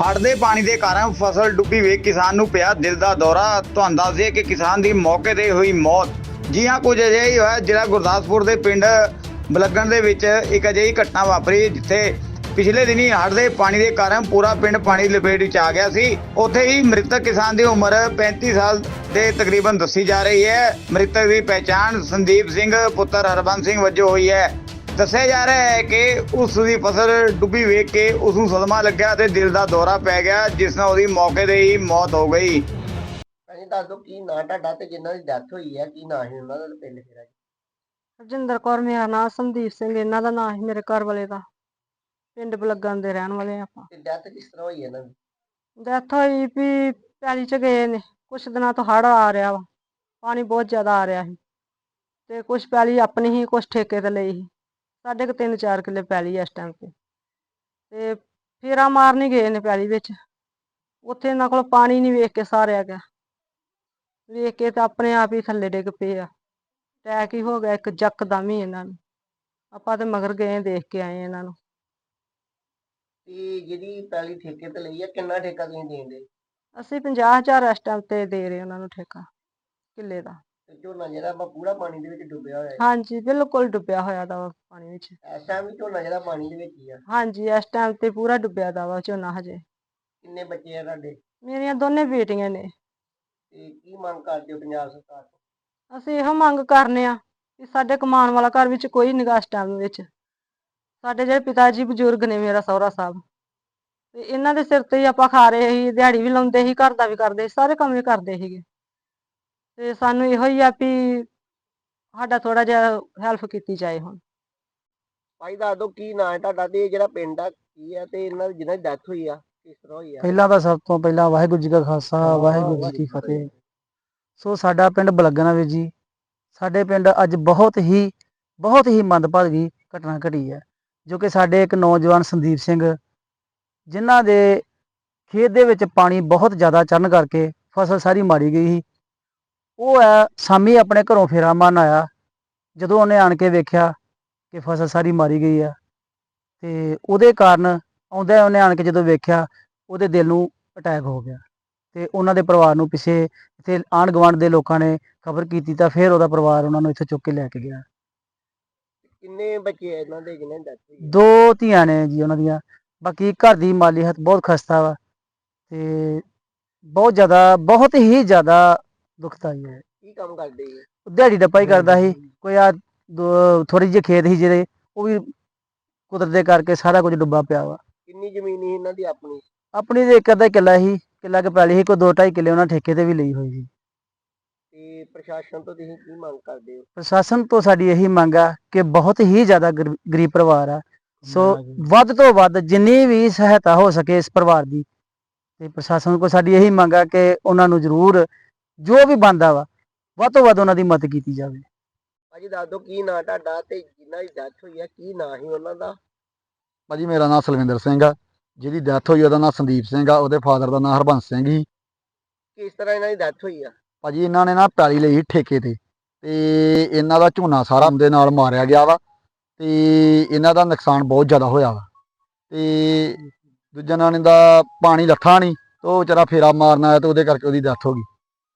ਹੜ੍ਹ ਦੇ ਪਾਣੀ ਦੇ ਕਾਰਨ ਫਸਲ ਡੁੱਬੀ ਵੇਖ ਕਿਸਾਨ ਨੂੰ ਪਿਆ ਦਿਲ ਦਾ ਦੌਰਾ। ਤੁਹਾਨੂੰ ਦੱਸ ਦਈਏ ਕਿ ਕਿਸਾਨ ਦੀ ਮੌਕੇ ਤੇ ਹੋਈ ਮੌਤ। ਜੀ ਹਾਂ, ਕੁਝ ਅਜਿਹਾ ਹੀ ਹੋਇਆ। ਜਿਹੜਾ ਗੁਰਦਾਸਪੁਰ ਦੇ ਪਿੰਡ ਬਲੱਗਣ ਦੇ ਵਿੱਚ ਇੱਕ ਅਜਿਹੀ ਘਟਨਾ ਵਾਪਰੀ ਜਿੱਥੇ ਪਿਛਲੇ ਦਿਨੀ ਹੜ੍ਹ ਦੇ ਪਾਣੀ ਦੇ ਕਾਰਨ ਪੂਰਾ ਪਿੰਡ ਪਾਣੀ ਦੀ ਲਪੇਟ ਵਿੱਚ ਆ ਗਿਆ ਸੀ। ਉੱਥੇ ਹੀ ਮ੍ਰਿਤਕ ਕਿਸਾਨ ਦੀ ਉਮਰ 35 ਸਾਲ ਦੇ ਤਕਰੀਬਨ ਦੱਸੀ ਜਾ ਰਹੀ ਹੈ। ਮ੍ਰਿਤਕ ਦੀ ਪਹਿਚਾਣ ਸੰਦੀਪ ਸਿੰਘ, ਪੁੱਤਰ ਹਰਬੰਸ ਸਿੰਘ ਵਜੋਂ ਹੋਈ ਹੈ। ਦੱਸਿਆ ਜਾ ਰਿਹਾ ਹੈ ਕਿ ਉਸ ਦੀ ਫਸਲ ਡੁੱਬੀ ਵੇਖ ਕੇ ਉਸ ਨੂੰ ਸਦਮਾ ਲੱਗਿਆ ਤੇ ਦਿਲ ਦਾ ਦੌਰਾ ਪੈ ਗਿਆ ਜਿਸ ਨਾਲ ਉਹਦੀ ਮੌਕੇ ਤੇ ਹੀ ਮੌਤ ਹੋ ਗਈ। ਅਸੀਂ ਦੱਸ ਦਿਓ ਕੀ ਨਾਂ ਤੁਹਾਡਾ ਤੇ ਜਿਨ੍ਹਾਂ ਦੀ ਡੈਥ ਹੋਈ ਹੈ ਕੀ ਨਾਂ ਹੈ ਉਹਨਾਂ ਦਾ ਤੇ ਪਿੰਡ ਕਿਹੜਾ ਜੀ? ਰਜਿੰਦਰ ਕੌਰ ਮੇਰਾ ਨਾਮ ਸੰਦੀਪ ਸਿੰਘ ਇਹਨਾਂ ਦਾ ਨਾਮ ਸੀ ਮੇਰੇ ਘਰ ਵਾਲੇ ਦਾ। ਪਿੰਡ ਬਲੱਗਣ ਦੇ ਰਹਿਣ ਵਾਲੇ ਆਪਾਂ। ਤੇ ਡੈਥ ਕਿਸ ਤਰ੍ਹਾਂ ਹੋਈ ਹੈ ਇਹਨਾਂ ਦੀ? ਡੈਥ ਹੋਈ ਵੀ ਪੈਲੀ ਚ ਗਏ ਨੇ ਕੁਛ ਦਿਨਾਂ ਤੋਂ ਹੜ੍ਹ ਆ ਰਿਹਾ ਵਾ ਪਾਣੀ ਬਹੁਤ ਜ਼ਿਆਦਾ ਆ ਰਿਹਾ ਸੀ। ਤੇ ਕੁਛ ਪੈਲੀ ਆਪਣੀ ਹੀ ਕੁਛ ਠੇਕੇ ਤੇ ਲਈ ਸੀ। ਸਾਡੇ ਕੋ ਤਿੰਨ ਚਾਰ ਕਿੱਲੇ ਪੈਲੀ ਆ ਇਸ ਟਾਈਮ ਤੇ। ਤੇ ਫੇਰਾ ਮਾਰਨ ਗਏ ਨੇ ਪੈਲੀ ਵਿੱਚ। ਉੱਥੇ ਇਹਨਾਂ ਕੋਲ ਪਾਣੀ ਨਹੀਂ ਵੇਖ ਕੇ ਸਾਰਿਆ ਗਿਆ। ਵੇਖ ਕੇ ਤਾਂ ਆਪਣੇ ਆਪ ਹੀ ਥੱਲੇ ਡਿੱਗ ਪਏ ਆ। ਅਟੈਕ ਹੀ ਹੋ ਗਿਆ ਇੱਕ ਜੱਕਦਮ ਹੀ ਇਹਨਾਂ ਨੂੰ। ਆਪਾਂ ਤੇ ਮਗਰ ਗਏ ਦੇਖ ਕੇ ਆਏ ਇਹਨਾਂ ਨੂੰ। ਤੇ ਜਿਹੜੀ ਪਹਿਲੀ ਠੇਕੇ ਤੇ ਲਈ ਹੈ ਕਿੰਨਾ ਠੇਕਾ ਤੁਸੀਂ ਦੇਂਦੇ? ਅਸੀਂ 50000 ਇਸ ਟਾਈਮ ਤੇ ਦੇ ਰਹੇ ਉਹਨਾਂ ਨੂੰ ਠੇਕਾ ਕਿੱਲੇ ਦਾ। ਤੇ ਝੋਨਾ ਜਿਹੜਾ ਵਾ ਪੂਰਾ ਪਾਣੀ ਦੇ ਵਿੱਚ ਡੁੱਬਿਆ ਹੋਇਆ ਹੈ। ਹਾਂਜੀ ਬਿਲਕੁਲ ਡੁੱਬਿਆ ਹੋਇਆ ਦਾ ਵਾ ਪਾਣੀ ਵਿੱਚ। ਇਸ ਟਾਈਮ ਵੀ ਝੋਨਾ ਜਿਹੜਾ ਪਾਣੀ ਦੇ ਵਿੱਚ ਹੀ ਆ। ਹਾਂਜੀ ਇਸ ਟਾਈਮ ਤੇ ਪੂਰਾ ਡੁੱਬਿਆ ਦਾ ਵਾ ਝੋਨਾ ਹਜੇ। ਕਿੰਨੇ ਬੱਚੇ ਆ ਤੁਹਾਡੇ? ਮੇਰੀਆਂ ਦੋਨੇ ਬੇਟੀਆਂ ਨੇ। ਤੇ ਕੀ ਮੰਗ ਕਰਦੇ ਹੋ ਪੰਜਾਬ ਸਰਕਾਰ ਤੋਂ? ਅਸੀਂ ਇਹੋ ਮੰਗ ਕਰਨੇ ਆ ਕਿ ਸਾਡੇ ਕਮਾਉਣ ਵਾਲਾ ਘਰ ਵਿੱਚ ਕੋਈ ਨਿਗਾਹ ਇਸ ਟਾਈਮ ਵਿੱਚ। ਸਾਡੇ ਜਿਹੜੇ ਪਿਤਾ ਜੀ ਬਜ਼ੁਰਗ ਨੇ ਮੇਰਾ ਸਹੁਰਾ ਸਾਹਿਬ ਤੇ ਇਹਨਾਂ ਦੇ ਸਿਰ ਤੇ ਹੀ ਆਪਾਂ ਖਾ ਰਹੇ ਸੀ ਦਿਹਾੜੀ ਵੀ ਲਾਉਂਦੇ ਸੀ ਘਰ ਦਾ ਵੀ ਕਰਦੇ ਸੀ ਸਾਰੇ ਕੰਮ ਵੀ ਕਰਦੇ ਸੀਗੇ। ਤੇ ਸਾਨੂੰ ਇਹੋ ਹੀ ਆ ਵੀ ਸਾਡਾ ਥੋੜਾ ਜਿਹਾ ਹੈਲਪ ਕੀਤੀ ਜਾਏ ਹੁਣ। ਭਾਈ ਦੱਸ ਦਿਓ ਕੀ ਨਾਂ ਹੈ ਤੁਹਾਡਾ ਤੇ ਇਹ ਜਿਹੜਾ ਪਿੰਡ ਆ ਕੀ ਹੈ ਤੇ ਇਹਨਾਂ ਦੀ ਜਿਹਨਾਂ ਦੀ ਡੈਥ ਹੋਈ ਆ ਕਿਸ ਤਰ੍ਹਾਂ ਹੋਈ ਆ? ਪਹਿਲਾਂ ਤਾਂ ਸਭ ਤੋਂ ਪਹਿਲਾਂ ਵਾਹਿਗੁਰੂ ਜੀ ਕਾ ਖਾਲਸਾ ਵਾਹਿਗੁਰੂ ਜੀ ਕੀ ਫਤਿਹ। ਸੋ ਸਾਡਾ ਪਿੰਡ ਬਲਗਣਾ ਵੀਰ ਜੀ ਸਾਡੇ ਪਿੰਡ ਅੱਜ ਬਹੁਤ ਹੀ ਬਹੁਤ ਹੀ ਮੰਦਭਾਗੀ ਘਟਨਾ ਘਟੀ ਹੈ ਜੋ ਕਿ ਸਾਡੇ ਇੱਕ ਨੌਜਵਾਨ ਸੰਦੀਪ ਸਿੰਘ ਜਿਨ੍ਹਾਂ ਦੇ ਖੇਤ ਦੇ ਵਿੱਚ ਪਾਣੀ ਬਹੁਤ ਜ਼ਿਆਦਾ ਚੜਨ ਕਰਕੇ ਫਸਲ ਸਾਰੀ ਮਾਰੀ ਗਈ ਸੀ। ਉਹ ਹੈ ਸਾਮੀ ਆਪਣੇ ਘਰੋਂ ਫੇਰਾ ਮਾਰਨ ਆਇਆ। ਜਦੋਂ ਉਹਨੇ ਆਣ ਕੇ ਵੇਖਿਆ ਕਿ ਫਸਲ ਸਾਰੀ ਮਾਰੀ ਗਈ ਆ ਤੇ ਉਹਦੇ ਕਾਰਨ ਆਉਂਦਾ ਉਹਨੇ ਆਣ ਕੇ ਜਦੋਂ ਵੇਖਿਆ ਉਹਦੇ ਦਿਲ ਨੂੰ ਅਟੈਕ ਹੋ ਗਿਆ। ਤੇ ਉਹਨਾਂ ਦੇ ਪਰਿਵਾਰ ਨੂੰ ਪਿੱਛੇ ਇੱਥੇ ਆਂਢ ਗੁਆਂਢ ਦੇ ਲੋਕਾਂ ਨੇ ਖਬਰ ਕੀਤੀ ਤਾਂ ਫਿਰ ਉਹਦਾ ਪਰਿਵਾਰ ਉਹਨਾਂ ਨੂੰ ਇੱਥੇ ਚੁੱਕ ਕੇ ਲੈ ਕੇ ਗਿਆ। ਕਿੰਨੇ ਬੱਚੇ ਆ ਇਹਨਾਂ ਦੇ ਦੀ ਡੈਥ ਹੋਈ ਦੋ ਧੀਆਂ ਨੇ ਜੀ ਉਹਨਾਂ ਦੀਆਂ ਬਾਕੀ ਘਰ ਦੀ ਮਾਲੀ ਹਾਲਤ ਬਹੁਤ ਖਸਤਾ ਵਾ। ਤੇ ਬਹੁਤ ਜ਼ਿਆਦਾ ਬਹੁਤ ਹੀ ਜ਼ਿਆਦਾ ਦੁਖਦਾਈ ਹੈ। ਕੀ ਕੰਮ ਕਰਦੇ ਜੀ? ਦਿਹਾੜੀ ਡੱਪਾ ਹੀ ਕਰਦਾ ਸੀ। ਕੋਈ ਆ ਥੋੜੀ ਜਿਹੀ ਖੇਤ ਸੀ ਜਿਹੜੇ ਉਹ ਵੀ ਕੁਦਰਤ ਦੇ ਕਰਕੇ ਸਾਰਾ ਕੁਝ ਡੁੱਬਾ ਪਿਆ ਵਾ। ਕਿੰਨੀ ਜ਼ਮੀਨ ਸੀ ਇਹਨਾਂ ਦੀ ਆਪਣੀ? ਆਪਣੀ ਦੇ ਇੱਕ ਅੱਧਾ ਕਿੱਲਾ ਸੀ। ਕਿੱਲਾ ਕੁ ਪੈਲੀ ਸੀ ਕੋਈ ਦੋ ਢਾਈ ਕਿੱਲੇ ਉਹਨਾਂ ਠੇਕੇ ਤੇ ਵੀ ਲਈ ਹੋਈ ਸੀ। ਤੇ ਪ੍ਰਸ਼ਾਸਨ ਤੋਂ ਤੁਸੀਂ ਕੀ ਮੰਗ ਕਰਦੇ ਹੋ? ਪ੍ਰਸ਼ਾਸਨ ਤੋਂ ਸਾਡੀ ਇਹੀ ਮੰਗ ਆ ਕਿ ਬਹੁਤ ਹੀ ਜ਼ਿਆਦਾ ਗਰ- ਗਰੀਬ ਪਰਿਵਾਰ ਆ। ਸੋ ਵੱਧ ਤੋਂ ਵੱਧ ਜਿੰਨੀ ਵੀ ਸਹਾਇਤਾ ਹੋ ਸਕੇ ਇਸ ਪਰਿਵਾਰ ਦੀ ਤੇ ਪ੍ਰਸ਼ਾਸਨ ਕੋਲ ਸਾਡੀ ਇਹੀ ਮੰਗ ਆ ਕਿ ਉਹਨਾਂ ਨੂੰ ਜ਼ਰੂਰ ਜੋ ਵੀ ਬੰਦਾ ਵਾ ਵੱਧ ਤੋਂ ਵੱਧ ਉਹਨਾਂ ਦੀ ਮਦਦ ਕੀਤੀ ਜਾਵੇ। ਭਾਜੀ ਦੱਸ ਦਿਓ ਕੀ ਨਾਂ ਤੁਹਾਡਾ ਤੇ ਜਿਨ੍ਹਾਂ ਦੀ ਡੈਥ ਹੋਈ ਆ ਕੀ ਨਾਂ ਸੀ ਉਹਨਾਂ ਦਾ? ਭਾਜੀ ਮੇਰਾ ਨਾਮ ਸਲਵਿੰਦਰ ਸਿੰਘ ਆ ਜਿਹਦੀ ਡੈਥ ਹੋਈ ਉਹਦਾ ਨਾਮ ਸੰਦੀਪ ਸਿੰਘ ਆ ਉਹਦੇ ਫਾਦਰ ਦਾ ਨਾਮ ਹਰਬੰਸ ਸਿੰਘ ਸੀ। ਕਿਸ ਤਰ੍ਹਾਂ ਇਹਨਾਂ ਦੀ ਡੈਥ ਹੋਈ ਆ? ਭਾਜੀ ਇਹਨਾਂ ਨੇ ਨਾ ਪੈਲੀ ਲਈ ਸੀ ਠੇਕੇ ਤੇ ਤੇ ਇਹਨਾਂ ਦਾ ਝੋਨਾ ਸਾਰਾ ਦੇ ਨਾਲ ਮਾਰਿਆ ਗਿਆ ਵਾ ਤੇ ਇਹਨਾਂ ਦਾ ਨੁਕਸਾਨ ਬਹੁਤ ਜ਼ਿਆਦਾ ਹੋਇਆ ਵਾ। ਤੇ ਦੂਜਾ ਨਾਂ ਦਾ ਪਾਣੀ ਲੱਥਾ ਨਹੀਂ ਤੇ ਉਹ ਵਿਚਾਰਾ ਫੇਰਾ ਮਾਰਨ ਆਇਆ ਤੇ ਉਹਦੇ ਕਰਕੇ ਉਹਦੀ ਡੈਥ ਹੋ ਗਈ।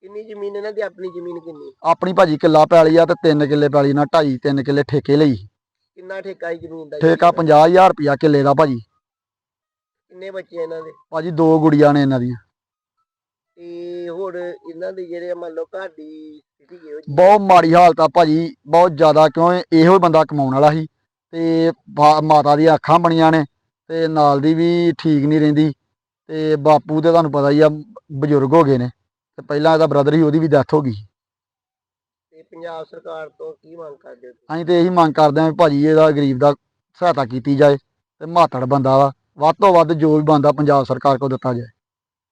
ਕਿੰਨੀ ਜ਼ਮੀਨ ਇਹਨਾਂ ਦੀ ਆਪਣੀ ਜ਼ਮੀਨ ਕਿੰਨੀ? ਆਪਣੀ ਭਾਜੀ ਕਿੱਲਾ ਪੈਲੀ ਆ ਤੇ 3 ਕਿੱਲੇ ਪੈਲੀ ਨਾਲ 2.5 3 ਕਿੱਲੇ ਠੇਕੇ ਲਈ। ਕਿੰਨਾ ਠੇਕਾ ਸੀ ਜ਼ਮੀਨ ਦਾ? ਠੇਕਾ 50000 ਰੁਪਿਆ ਕਿੱਲੇ ਦਾ ਭਾਜੀ। ਕਿੰਨੇ ਬੱਚੇ ਇਹਨਾਂ ਦੇ? ਭਾਜੀ ਦੋ ਗੁੜੀਆਂ ਨੇ ਇਹਨਾਂ ਦੀਆਂ। ਤੇ ਹੋਰ ਇਹਨਾਂ ਦੇ ਜਿਹੜੇ ਮੰਨ ਲਓ ਘਰ ਦੀ ਸਥਿਤੀ ਜਿਹੀ ਬਹੁਤ ਮਾੜੀ ਹਾਲਤ ਆ ਭਾਜੀ ਬਹੁਤ ਜ਼ਿਆਦਾ ਕਿਉਂ ਇਹੋ ਹੀ ਬੰਦਾ ਕਮਾਉਣ ਵਾਲਾ ਸੀ। ਤੇ ਮਾਤਾ ਦੀਆਂ ਅੱਖਾਂ ਬਣੀਆਂ ਨੇ ਤੇ ਨਾਲ ਦੀ ਵੀ ਠੀਕ ਨਹੀਂ ਰਹਿੰਦੀ। ਤੇ ਬਾਪੂ ਤੇ ਤੁਹਾਨੂੰ ਪਤਾ ਹੀ ਆ ਬਜ਼ੁਰਗ ਹੋ ਗਏ ਨੇ। ਤੇ ਪਹਿਲਾਂ ਇਹਦਾ ਬ੍ਰਦਰ ਸੀ ਉਹਦੀ ਵੀ ਡੈਥ ਹੋ ਗਈ ਤੇ ਪੰਜਾਬ ਸਰਕਾਰ ਤੋਂ ਕੀ ਮੰਗ ਕਰਦੇ ਹੋ? ਅਸੀਂ ਤੇ ਇਹੀ ਮੰਗ ਕਰਦੇ ਹਾਂ ਵੀ ਭਾਜੀ ਇਹਦਾ ਗਰੀਬ ਦਾ ਸਹਾਇਤਾ ਕੀਤੀ ਜਾਏ ਤੇ ਮਾਤੜ ਬੰਦਾ ਵਾ। ਵੱਧ ਤੋਂ ਵੱਧ ਜੋ ਵੀ ਬੰਦਾ ਪੰਜਾਬ ਸਰਕਾਰ ਕੋਲ ਦਿੱਤਾ ਜਾਏ।